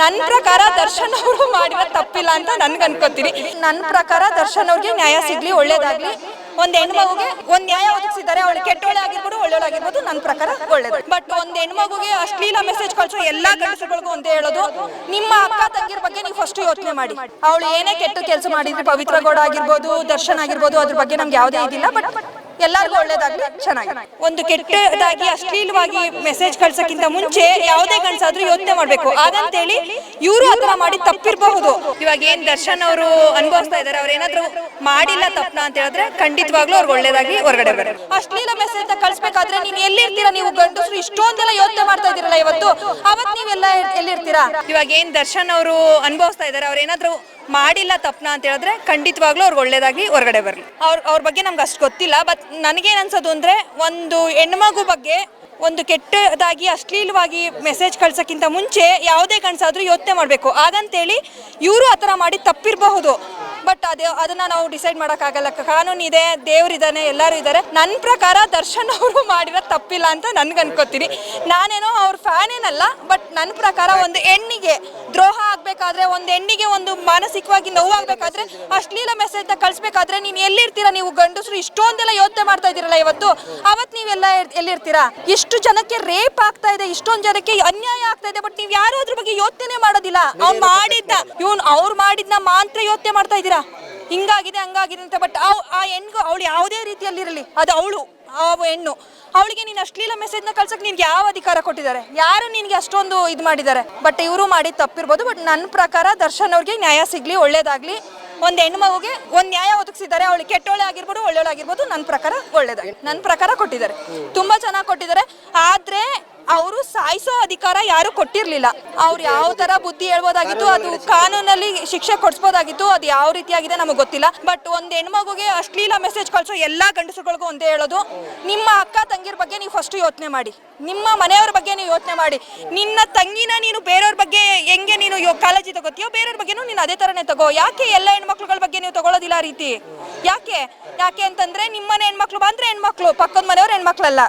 ನನ್ನ ಪ್ರಕಾರ ದರ್ಶನ್ ಅವರು ಮಾಡಿರೋ ತಪ್ಪಿಲ್ಲ ಅಂತ ನನ್ಗೆ ಅನ್ಕೋತೀನಿ ನನ್ನ ಪ್ರಕಾರ ದರ್ಶನ್ ಅವ್ರಿಗೆ ನ್ಯಾಯ ಸಿಗ್ಲಿ, ಒಳ್ಳೇದಾಗ್ಲಿ. ಒಂದ್ ಹೆಣ್ಮಗುಗೆ ಒಂದ್ ನ್ಯಾಯ ಒದಗಿಸಿದ್ದಾರೆ, ಅವಳು ಕೆಟ್ಟೋಳೆ ಆಗಿರ್ಬೋದು ಒಳ್ಳೆಯವಳಾಗಿರ್ಬೋದು ನನ್ನ ಪ್ರಕಾರ ಒಳ್ಳೇದು. ಬಟ್ ಒಂದ್ ಹೆಣ್ಮಗುಗೆ ಅಶ್ಲೀಲ ಮೆಸೇಜ್ ಕಳ್ಸೋ ಎಲ್ಲಾ ಕೆಲಸಗಳಿಗೂ ಒಂದೇ ಹೇಳೋದು, ನಿಮ್ಮ ಅಕ್ಕ ತಂಗಿರ ಬಗ್ಗೆ ನೀವು ಫಸ್ಟ್ ಯೋಚನೆ ಮಾಡಿ. ಅವಳು ಏನೇ ಕೆಟ್ಟ ಕೆಲಸ ಮಾಡಿದ್ರಿ, ಪವಿತ್ರ ಗೌಡ ಆಗಿರ್ಬೋದು, ದರ್ಶನ್ ಆಗಿರ್ಬೋದು, ಅದ್ರ ಬಗ್ಗೆ ನಮ್ಗೆ ಯಾವುದೇ ಇದಿಲ್ಲ ಬಟ್ ಎಲ್ಲರಿಗೂ ಒಳ್ಳೇದಾಗ್ಲಿ. ಚೆನ್ನಾಗಿ. ಒಂದು ಕೆಟ್ಟದಾಗಿ ಅಶ್ಲೀಲವಾಗಿ ಮೆಸೇಜ್ ಕಳ್ಸಕ್ಕಿಂತ ಮುಂಚೆ ಯಾವುದೇ ಕಳ್ಸಾದ್ರೂ ಯೋಚನೆ ಮಾಡ್ಬೇಕು. ಹಾಗಂತೇಳಿ ಇವರು ಆತರ ಮಾಡಿ ತಪ್ಪಿರಬಹುದು. ಇವಾಗ ಏನ್ ದರ್ಶನ್ ಅವರು ಅನುಭವಿಸ್ತಾ ಇದಾರೆ ಅವ್ರು ಏನಾದ್ರು ಮಾಡಿಲ್ಲ ತಪ್ಪನ ಅಂತ ಹೇಳಿದ್ರೆ ಖಂಡಿತವಾಗ್ಲೂ ಅವ್ರಿಗೆ ಒಳ್ಳೇದಾಗಿ ಹೊರಗಡೆ ಬರ ಅಶ್ಲೀಲ ಮೆಸೇಜ್ ಕಳ್ಸ್ಬೇಕಾದ್ರೆ ನೀನ್ ಎಲ್ಲಿರ್ತೀರಾ? ನೀವು ಗಂಡಸರು ಇಷ್ಟೊಂದೆಲ್ಲ ಯೋಚನೆ ಮಾಡ್ತಾ ಇದೀರಲ್ಲ ಇವತ್ತು. ಅವತ್ ನೀವೆಲ್ಲ ಎಲ್ಲಿರ್ತೀರಾ? ಇವಾಗ ಏನ್ ದರ್ಶನ್ ಅವರು ಅನುಭವಿಸ್ತಾ ಇದಾರೆ ಅವ್ರು ಏನಾದ್ರು ಮಾಡಿಲ್ಲ ತಪ್ಪನ ಅಂತ ಹೇಳಿದ್ರೆ ಖಂಡಿತವಾಗ್ಲೂ ಅವ್ರಿಗೆ ಒಳ್ಳೇದಾಗಿ ಹೊರಗಡೆ ಬರಲಿ. ಅವ್ರ ಅವ್ರ ಬಗ್ಗೆ ನಮ್ಗೆ ಅಷ್ಟು ಗೊತ್ತಿಲ್ಲ ಬಟ್ ನನಗೇನು ಅನ್ಸೋದು ಅಂದರೆ ಒಂದು ಹೆಣ್ಮಗು ಬಗ್ಗೆ ಒಂದು ಕೆಟ್ಟದಾಗಿ, ಅಶ್ಲೀಲವಾಗಿ ಮೆಸೇಜ್ ಕಳ್ಸೋಕ್ಕಿಂತ ಮುಂಚೆ ಯಾವುದೇ ಗಂಡಸಾದ್ರೂ ಯೋಚನೆ ಮಾಡಬೇಕು. ಹಾಗಂತೇಳಿ ಇವರು ಆ ಥರ ಮಾಡಿ ತಪ್ಪಿರಬಹುದು ಬಟ್ ಅದೇ ಅದನ್ನು ನಾವು ಡಿಸೈಡ್ ಮಾಡೋಕ್ಕಾಗಲ್ಲ. ಕಾನೂನು ಇದೆ ದೇವರಿದ್ದಾನೆ ಎಲ್ಲರೂ ಇದ್ದಾರೆ ನನ್ನ ಪ್ರಕಾರ ದರ್ಶನ್ ಅವರು ಮಾಡಿರೋ ತಪ್ಪಿಲ್ಲ ಅಂತ ನನ್ಗೆ ಅನ್ಕೋತೀನಿ. ನಾನೇನೋ ಅವ್ರ ಫ್ಯಾನ್ ಏನಲ್ಲ ಬಟ್ ನನ್ನ ಪ್ರಕಾರ ಒಂದು ಹೆಣ್ಣಿಗೆ ದ್ರೋಹ ಆಗ್ಬೇಕಾದ್ರೆ ಒಂದು ಹೆಣ್ಣಿಗೆ ಒಂದು ಮಾನಸಿಕವಾಗಿ ನೋವಾಗಬೇಕಾದ್ರೆ ಅಶ್ಲೀಲ ಮೆಸೇಜ್ ಕಳಿಸ್ಬೇಕಾದ್ರೆ ನೀನು ಎಲ್ಲಿರ್ತೀರಾ? ನೀವು ಗಂಡಸರು ಇಷ್ಟೊಂದೆಲ್ಲ ಯೋಚನೆ ಮಾಡ್ತಾ ಇದ್ದೀರಲ್ಲ ಇವತ್ತು. ಅವತ್ತು ನೀವೆಲ್ಲ ಎಲ್- ಎಲ್ಲಿರ್ತೀರಾ? ಇಷ್ಟು ಜನಕ್ಕೆ ರೇಪ್ ಆಗ್ತಾ ಇದೆ ಇಷ್ಟೊಂದು ಜನಕ್ಕೆ ಅನ್ಯಾಯ ಆಗ್ತಾ ಇದೆ ಬಟ್ ನೀವು ಯಾರು ಅದ್ರ ಬಗ್ಗೆ ಯೋಚನೆ ಮಾಡೋದಿಲ್ಲ. ಅವ್ನು ಮಾಡಿದ್ದ ಇವ್ನು ಅವ್ರು ಮಾಡಿದ್ನ ಮಾತ್ರ ಯೋಚನೆ ಮಾಡ್ತಾ ಇದ್ದೀರಾ? ಹಿಂಗಾಗಿದೆ ಹಂಗಾಗಿದೆ ಅಂತ ಬಟ್ ಆ ಹೆಣ್ಗು ಅವಳು ಯಾವುದೇ ರೀತಿಯಲ್ಲಿ ಇರಲಿ ಅದು ಅವಳು ಆ ಹೆಣ್ಣು. ಅವಳಿಗೆ ನೀನು ಅಶ್ಲೀಲ ಮೆಸೇಜ್ನ ಕಳ್ಸಕ್ ನಿನ್ಗೆ ಯಾವ ಅಧಿಕಾರ ಕೊಟ್ಟಿದ್ದಾರೆ? ಯಾರು ನಿನಗೆ ಅಷ್ಟೊಂದು ಇದು ಮಾಡಿದ್ದಾರೆ? ಬಟ್ ಇವರು ಮಾಡಿ ತಪ್ಪಿರ್ಬೋದು ಬಟ್ ನನ್ನ ಪ್ರಕಾರ ದರ್ಶನ್ ಅವ್ರಿಗೆ ನ್ಯಾಯ ಸಿಗ್ಲಿ, ಒಳ್ಳೇದಾಗ್ಲಿ. ಒಂದು ಹೆಣ್ಮಗುಗೆ ಒಂದು ನ್ಯಾಯ ಒದಗಿಸಿದ್ದಾರೆ, ಅವಳು ಕೆಟ್ಟೋಳೆ ಆಗಿರ್ಬೋದು ಒಳ್ಳೆಯವಳಾಗಿರ್ಬೋದು ನನ್ನ ಪ್ರಕಾರ ಒಳ್ಳೇದಾಗಿ ನನ್ನ ಪ್ರಕಾರ ಕೊಟ್ಟಿದ್ದಾರೆ. ತುಂಬಾ ಚೆನ್ನಾಗಿ ಕೊಟ್ಟಿದ್ದಾರೆ. ಆದ್ರೆ ಅವರು ಸಾಯಿಸೋ ಅಧಿಕಾರ ಯಾರು ಕೊಟ್ಟಿರಲಿಲ್ಲ. ಅವ್ರು ಯಾವ ತರ ಬುದ್ಧಿ ಹೇಳ್ಬೋದಾಗಿತ್ತು, ಅದು ಕಾನೂನಲ್ಲಿ ಶಿಕ್ಷೆ ಕೊಡಿಸ್ಬೋದಾಗಿತ್ತು, ಅದು ಯಾವ ರೀತಿಯಾಗಿದೆ ನಮಗೆ ಗೊತ್ತಿಲ್ಲ. ಬಟ್ ಒಂದು ಹೆಣ್ಮಗುಗೆ ಅಶ್ಲೀಲ ಮೆಸೇಜ್ ಕಳ್ಸೋ ಎಲ್ಲಾ ಗಂಡಸುಗಳಿಗೂ ಒಂದೇ ಹೇಳೋದು, ನಿಮ್ಮ ಅಕ್ಕ ತಂಗಿರ ಬಗ್ಗೆ ನೀವು ಫಸ್ಟ್ ಯೋಚನೆ ಮಾಡಿ. ನಿಮ್ಮ ಮನೆಯವ್ರ ಬಗ್ಗೆ ನೀವು ಯೋಚನೆ ಮಾಡಿ. ನಿನ್ನ ತಂಗಿನ ನೀನು ಬೇರೆಯವ್ರ ಬಗ್ಗೆ ಹೆಂಗೆ ನೀನು ಕಾಲೇಜಿ ತಗೋತೀಯೋ, ಬೇರೆಯವ್ರ ಬಗ್ಗೆನೂ ನೀನು ಅದೇ ತರನೇ ತಗೋ. ಯಾಕೆ ಎಲ್ಲ ಹೆಣ್ಮಕ್ಳುಗಳ ಬಗ್ಗೆ ನೀವು ತಗೊಳ್ಳೋದಿಲ್ಲ ಆ ರೀತಿ? ಯಾಕೆ? ಯಾಕೆ ಅಂತಂದ್ರೆ ನಿಮ್ಮನೆ ಹೆಣ್ಮಕ್ಳು ಬಂದ್ರೆ ಹೆಣ್ಮಕ್ಳು, ಪಕ್ಕದ ಮನೆಯವ್ರ ಹೆಣ್ಮಕ್ಳಲ್ಲ.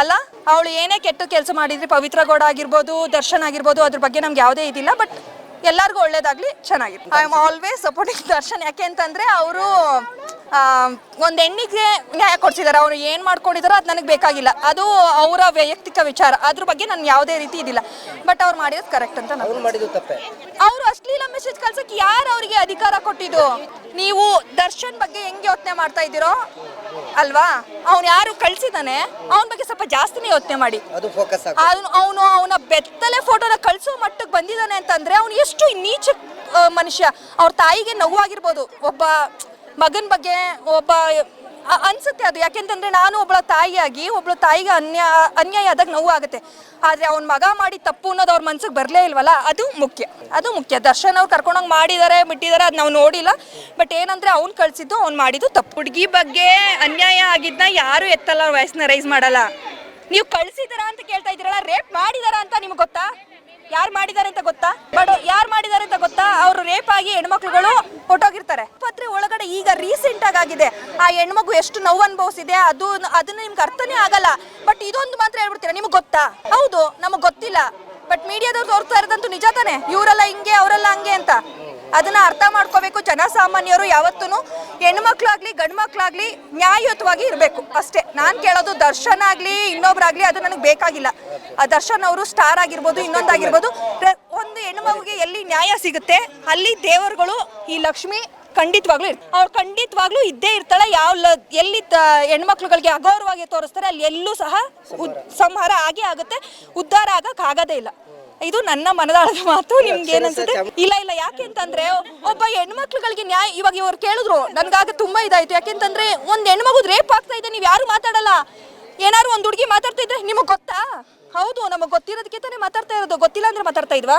ಅಲ್ಲ ಅವಳು ಏನೇ ಕೆಟ್ಟ ಕೆಲಸ ಮಾಡಿದ್ರಿ ಪವಿತ್ರ ಗೌಡ ಆಗಿರ್ಬೋದು ದರ್ಶನ್ ಆಗಿರ್ಬೋದು ಅದ್ರ ಬಗ್ಗೆ ನಮ್ಗೆ ಯಾವುದೇ ಇದಿಲ್ಲ ಬಟ್ ಎಲ್ಲರಿಗೂ ಒಳ್ಳೇದಾಗ್ಲಿ ಚೆನ್ನಾಗಿತ್ತು I am always supporting Darshan. ಯಾಕೆ ಅಂತಂದ್ರೆ ಅವರು ಒಂದು ಹೆಣ್ಣಿಗೆ ನ್ಯಾಯ ಕೊಡ್ಸಿದ್ದಾರೆ ಅವರು ಏನು ಮಾಡ್ಕೊಂಡಿದಾರೋ ಅದು ನನಗೆ ಬೇಕಾಗಿಲ್ಲ. ಅದು ಅವರ ವೈಯಕ್ತಿಕ ವಿಚಾರ. ಅದ್ರ ಬಗ್ಗೆ ನಾನು ಯಾವುದೇ ರೀತಿ ಇದಿಲ್ಲ. ಬಟ್ ಅವ್ರು ಮಾಡಿರೋದು ಕರೆಕ್ಟ್ ಅಂತ ನಾನು ಅವರು ಅಶ್ಲೀಲ ಮೆಸೇಜ್ ಕಳ್ಸಕ್ಕೆ ಯಾರು ಅವರಿಗೆ ಅಧಿಕಾರ ಕೊಟ್ಟಿದ್ದು? ನೀವು ದರ್ಶನ್ ಬಗ್ಗೆ ಹೆಂಗೆ ಯೋಚನೆ ಮಾಡ್ತಾ ಇದ್ದೀರೋ ಅಲ್ವಾ? ಅವ್ನು ಯಾರು ಕಳ್ಸಿದಾನೆ ಅವನ ಬಗ್ಗೆ ಸ್ವಲ್ಪ ಜಾಸ್ತಿನೇ ಯೋಚನೆ ಮಾಡಿ. ಅದು ಫೋಕಸ್ ಅವನು ಅವನು ಅವನ ಬೆತ್ತಲೆ ಫೋಟೋನ ಕಳ್ಸೋ ಮಟ್ಟಕ್ಕೆ ಬಂದಿದ್ದಾನೆ ಅಂತಂದ್ರೆ ಅವನು ಎಷ್ಟು ನೀಚ ಆ, ಮನುಷ್ಯ. ಅವ್ರ ತಾಯಿಗೆ ನೋವಾಗಿರ್ಬೋದು. ಒಬ್ಬ ಮಗನ ಬಗ್ಗೆ ಒಬ್ಬ ಅನ್ಸುತ್ತೆ ಅದು. ಯಾಕೆಂತಂದ್ರೆ ನಾನು ಒಬ್ಬಳ ತಾಯಿಯಾಗಿ ಒಬ್ಬಳ ತಾಯಿಗೆ ಅನ್ಯ, ಅನ್ಯಾಯ ಆದಾಗ ನೋವು ಆಗುತ್ತೆ ಆದ್ರೆ ಅವ್ನ ಮಗ ಮಾಡಿ ತಪ್ಪು ಅನ್ನೋದು ಅವ್ರ ಮನ್ಸಿಗೆ ಬರಲೇ ಇಲ್ವಲ್ಲ? ಅದು ಮುಖ್ಯ. ಅದು ಮುಖ್ಯ. ದರ್ಶನ್ ಅವ್ರು ಕರ್ಕೊಂಡೋಗಿ ಮಾಡಿದ್ದಾರೆ ಬಿಟ್ಟಿದ್ದಾರೆ ಅದು ನಾವು ನೋಡಿಲ್ಲ. ಬಟ್ ಏನಂದ್ರೆ ಅವ್ನು ಕಳ್ಸಿದ್ದು, ಅವ್ನು ಮಾಡಿದ್ದು ತಪ್ಪು. ಹುಡುಗಿ ಬಗ್ಗೆ ಅನ್ಯಾಯ ಆಗಿದ್ನ ಯಾರು ಎತ್ತಲ್ಲ ವಯಸ್ಸನ್ನ ರೈಸ್ ಮಾಡಲ್ಲ. ನೀವು ಕಳ್ಸಿದಾರ ಅಂತ ಕೇಳ್ತಾ ಇದ್ದೀರಲ್ಲ ರೇಪ್ ಮಾಡಿದಾರ ಅಂತ ನಿಮ್ಗೆ ಗೊತ್ತಾ? ಯಾರು ಮಾಡಿದ್ದಾರೆ ಅಂತ ಗೊತ್ತಾ? ಬಟ್ ಯಾರು ಮಾಡಿದ್ದಾರೆ ಅಂತ ಗೊತ್ತಾ ಅವರು ರೇಪ್ ಆಗಿ ಹೆಣ್ಮಕ್ಳುಗಳು ಹೊಟ್ಟೋಗಿರ್ತಾರೆ ಪತ್ರೆ ಒಳಗಡೆ ಈಗ ರೀಸೆಂಟ್ ಆಗಿ ಆಗಿದೆ ಆ ಹೆಣ್ಮಗು ಎಷ್ಟು ನೋವು ಅನುಭವಿಸಿದೆ, ಅದು ಅದನ್ನ ನಿಮ್ಗೆ ಅರ್ಥನೇ ಆಗಲ್ಲ. ಬಟ್ ಇದೊಂದು ಮಾತ್ರ ಹೇಳ್ಬಿಡ್ತೀರಾ, ನಿಮ್ಗೆ ಗೊತ್ತಾ? ಹೌದು, ನಮಗೆ ಗೊತ್ತಿಲ್ಲ. ಬಟ್ ಮೀಡಿಯಾದವ್ರು ತೋರ್ತಾ ಇರೋದಂತೂ ನಿಜ ತಾನೆ? ಇವರೆಲ್ಲ ಹಿಂಗೆ, ಅವರೆಲ್ಲ ಹಂಗೆ ಅಂತ. ಅದನ್ನ ಅರ್ಥ ಮಾಡ್ಕೋಬೇಕು ಜನಸಾಮಾನ್ಯರು ಯಾವತ್ತೂ ಹೆಣ್ಮಕ್ಳಾಗ್ಲಿ ಗಂಡು ಮಕ್ಳಾಗ್ಲಿ ನ್ಯಾಯಯುತವಾಗಿ ಇರಬೇಕು. ಅಷ್ಟೇ. ನಾನು ಕೇಳೋದು ದರ್ಶನ್ ಆಗ್ಲಿ, ಇನ್ನೊಬ್ರಾಗ್ಲಿ, ಅದು ನನಗೆ ಬೇಕಾಗಿಲ್ಲ. ಆ ದರ್ಶನ್ ಅವರು ಸ್ಟಾರ್ ಆಗಿರ್ಬೋದು, ಇನ್ನೊಂದಾಗಿರ್ಬೋದು. ಒಂದು ಹೆಣ್ಮಗುಗೆ ಎಲ್ಲಿ ನ್ಯಾಯ ಸಿಗುತ್ತೆ, ಅಲ್ಲಿ ದೇವರುಗಳು ಈ ಲಕ್ಷ್ಮಿ ಖಂಡಿತವಾಗ್ಲೂ ಇರ್ತಾರೆ ಅವ್ರು ಖಂಡಿತವಾಗ್ಲೂ ಇದ್ದೇ ಇರ್ತಾಳೆ. ಯಾವ ಎಲ್ಲಿ ಹೆಣ್ಮಕ್ಳುಗಳಿಗೆ ಅಗೌರವಾಗಿ ತೋರಿಸ್ತಾರೆ ಅಲ್ಲಿ ಎಲ್ಲೂ ಸಹ ಉದ್- ಸಂಹಾರ ಆಗೇ ಆಗುತ್ತೆ. ಉದ್ಧಾರ ಆಗಕ್ ಆಗೋದೇ ಇಲ್ಲ. ಇದು ನನ್ನ ಮನದಾಳದ ಮಾತು ನಿಮ್ಗೆ ಏನನ್ಸುತ್ತೆ ಇಲ್ಲ ಇಲ್ಲ ಯಾಕೆ ಅಂತಂದ್ರೆ ಒಬ್ಬ ಹೆಣ್ಮಕ್ಳುಗಳಿಗೆ ನ್ಯಾಯ ಇವಾಗ ಇವ್ರು ಕೇಳಿದ್ರು ನನ್ಗಾಗ ತುಂಬಾ ಇದಾಯ್ತು. ಯಾಕೆಂತಂದ್ರೆ ಒಂದ್ ಹೆಣ್ಮಗುದ್ ರೇಪ್ ಆಗ್ತಾ ಇದೆ ನೀವ್ ಯಾರು ಮಾತಾಡಲ್ಲ. ಏನಾರು ಒಂದ್ ಹುಡುಗಿ ಮಾತಾಡ್ತಾ ಇದ್ರೆ ನಿಮಗ್ ಗೊತ್ತಾ? ಹೌದು ನಮಗ್ ಗೊತ್ತಿರೋದಕ್ಕೆ ತಾನೇ ಮಾತಾಡ್ತಾ ಇರೋದು. ಗೊತ್ತಿಲ್ಲ ಅಂದ್ರೆ ಮಾತಾಡ್ತಾ ಇದ್ವಾ?